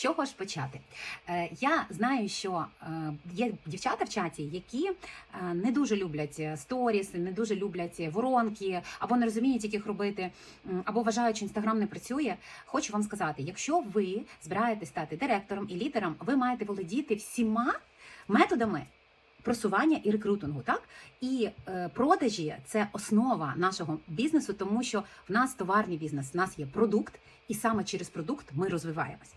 чого ж почати? Е, Я знаю, що е, є дівчата в чаті, які е, не дуже люблять сторіс, не дуже люблять воронки, або не розуміють, як їх робити, або вважають, що інстаграм не працює. Хочу вам сказати, якщо ви збираєтесь стати директором і лідером, ви маєте володіти всіма методами. Просування і рекрутингу, так і е, продажі це основа нашого бізнесу, тому що в нас товарний бізнес, в нас є продукт, і саме через продукт ми розвиваємось.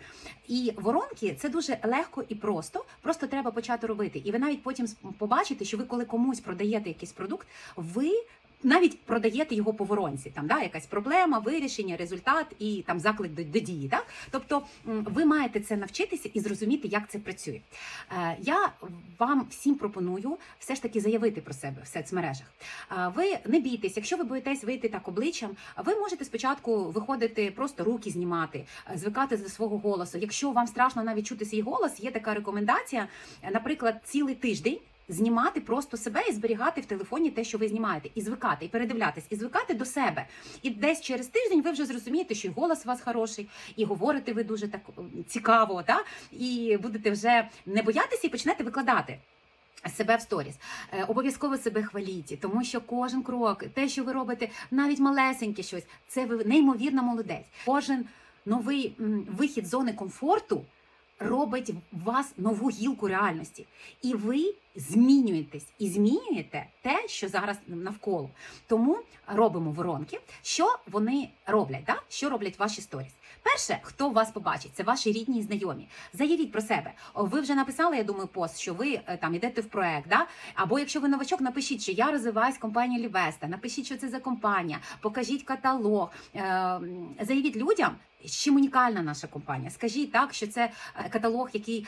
І воронки це дуже легко і просто. Просто треба почати робити. І ви навіть потім побачите, що ви, коли комусь продаєте якийсь продукт, ви. Навіть продаєте його по воронці, там да якась проблема, вирішення, результат і там заклик до, до дії. Так, тобто ви маєте це навчитися і зрозуміти, як це працює. Е, Я вам всім пропоную все ж таки заявити про себе в соцмережах. Е, Ви не бійтесь, якщо ви боїтесь вийти так обличчям, ви можете спочатку виходити, просто руки знімати, е, звикати до свого голосу. Якщо вам страшно навіть чути свій голос, є така рекомендація, наприклад, цілий тиждень. Знімати просто себе і зберігати в телефоні те, що ви знімаєте, і звикати, і передивлятись, і звикати до себе. І десь через тиждень ви вже зрозумієте, що і голос у вас хороший, і говорите ви дуже так цікаво, та? і будете вже не боятися і почнете викладати. Себе в сторіс Е, обов'язково себе хваліть, тому що кожен крок, те, що ви робите, навіть малесеньке щось, це ви неймовірно молодець. Кожен новий вихід зони комфорту робить вас нову гілку реальності, і ви змінюєтесь і змінюєте те, що зараз навколо. Тому робимо воронки. Що вони роблять? Да? Що роблять ваші сторіс? Перше, хто вас побачить, це ваші рідні і знайомі. Заявіть про себе. Ви вже написали, я думаю, пост, що ви е, там йдете в проект, да? або якщо ви новачок, напишіть, що я розвиваюсь в компанії Лівеста. Напишіть, що це за компанія, покажіть каталог, Е, заявіть людям. Чим унікальна наша компанія? Скажіть так, що це е, каталог, який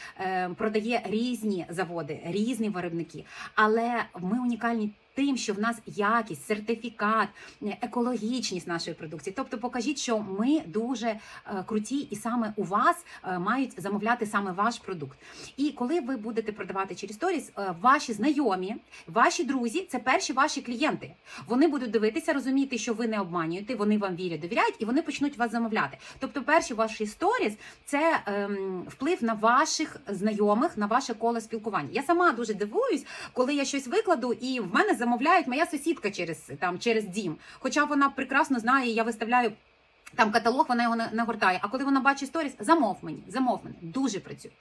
продає різні заводи, різні виробники, але ми унікальні. Тим, що в нас якість, сертифікат, е, екологічність нашої продукції. Тобто покажіть, що ми дуже е, круті, і саме у вас е, мають замовляти саме ваш продукт. І коли ви будете продавати через сторіс, ваші знайомі, ваші друзі це перші ваші клієнти. Вони будуть дивитися, розуміти, що ви не обманюєте, вони вам вірять, довіряють, і вони почнуть вас замовляти. Тобто, перші ваші сторіс це ем, вплив на ваших знайомих, на ваше коло спілкування. Я сама дуже дивуюсь, коли я щось викладу, і в мене замовляють моя сусідка через там через дім. Хоча вона прекрасно знає, я виставляю. Там каталог, вона його не, гортає. А коли вона бачить сторіс, замов мені, замов мене. Дуже працює.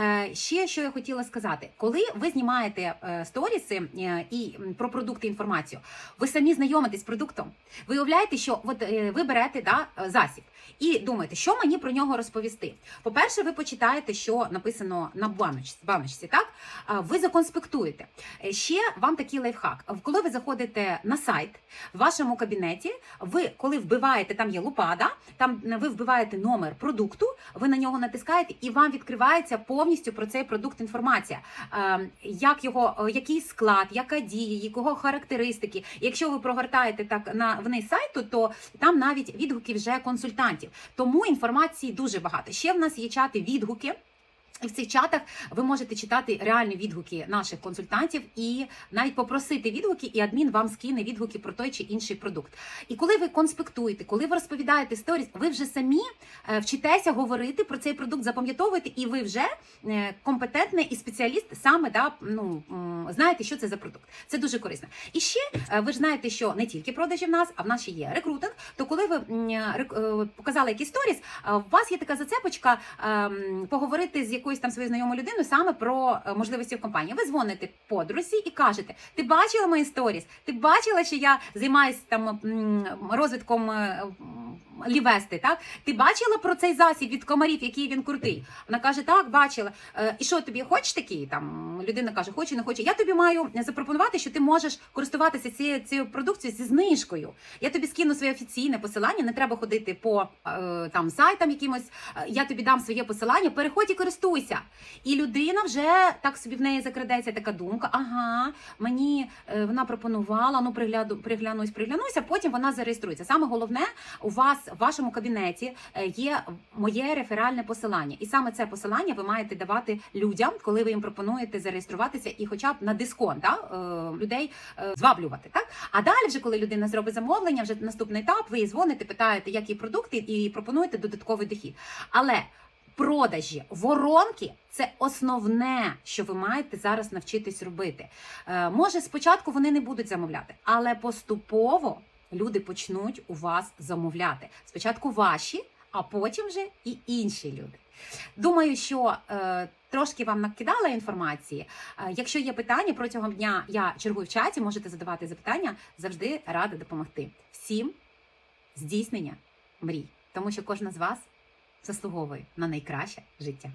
Е, ще що я хотіла сказати, коли ви знімаєте е, сторіси е, і про продукти інформацію, ви самі знайомитесь з продуктом. Ви уявляєте, що от е, ви берете да, засіб і думаєте, що мені про нього розповісти. По-перше, ви почитаєте, що написано на баночці, баночці так? Ви законспектуєте. Ще вам такий лайфхак. Коли ви заходите на сайт в вашому кабінеті, ви коли вбиваєте, там є лупада, там ви вбиваєте номер продукту, ви на нього натискаєте, і вам відкривається повністю про цей продукт інформація. Е, Як його, е, який склад, яка дія, якого характеристики. Якщо ви прогортаєте так на вниз сайту, то там навіть відгуки вже консультантів. Тому інформації дуже багато. Ще в нас є чати відгуки. І в цих чатах ви можете читати реальні відгуки наших консультантів і навіть попросити відгуки, і адмін вам скине відгуки про той чи інший продукт. І коли ви конспектуєте, коли ви розповідаєте сторіс, ви вже самі е, вчитеся говорити про цей продукт, запам'ятовуєте, і ви вже е, компетентний і спеціаліст саме да, ну, знаєте, що це за продукт. Це дуже корисно. І ще е, ви ж знаєте, що не тільки продажі в нас, а в нас ще є рекрутинг. То коли ви показали якийсь сторіс, у вас є така зацепочка ем, поговорити з якоюсь там своєю знайомою людиною саме про е, можливості в компанії. Ви дзвоните подрузі і кажете: Ти бачила мої сторіс? Ти бачила, що я займаюся там розвитком. Лівести, так ти бачила про цей засіб від комарів, який він крутий? Вона каже: Так, бачила. Е, і що тобі хочеш такий? Там людина каже, хочу, не хочу. Я тобі маю запропонувати, що ти можеш користуватися цією цією продукцією зі знижкою. Я тобі скину своє офіційне посилання. Не треба ходити по е, там сайтам якимось. Е, Я тобі дам своє посилання. Переходь і користуйся. І людина вже так собі в неї закрадеться така думка. Ага, мені е, вона пропонувала. Ну пригляду, приглянусь, а потім вона зареєструється. Саме головне у вас в вашому кабінеті е, є моє реферальне посилання, і саме це посилання ви маєте давати людям, коли ви їм пропонуєте зареєструватися і, хоча б на дисконт, да, е, людей е, зваблювати. Так а далі, вже коли людина зробить замовлення, вже наступний етап, ви їй дзвоните, питаєте, які продукти, і пропонуєте додатковий дохід. Але продажі, воронки це основне, що ви маєте зараз навчитись робити. Може, спочатку вони не будуть замовляти, але поступово люди почнуть у вас замовляти. Спочатку ваші, а потім вже і інші люди. Думаю, що е, трошки вам накидала інформації. Е, якщо є питання протягом дня, я чергую в чаті, можете задавати запитання. Завжди рада допомогти. Всім здійснення мрій, тому що кожна з вас заслуговує на найкраще життя.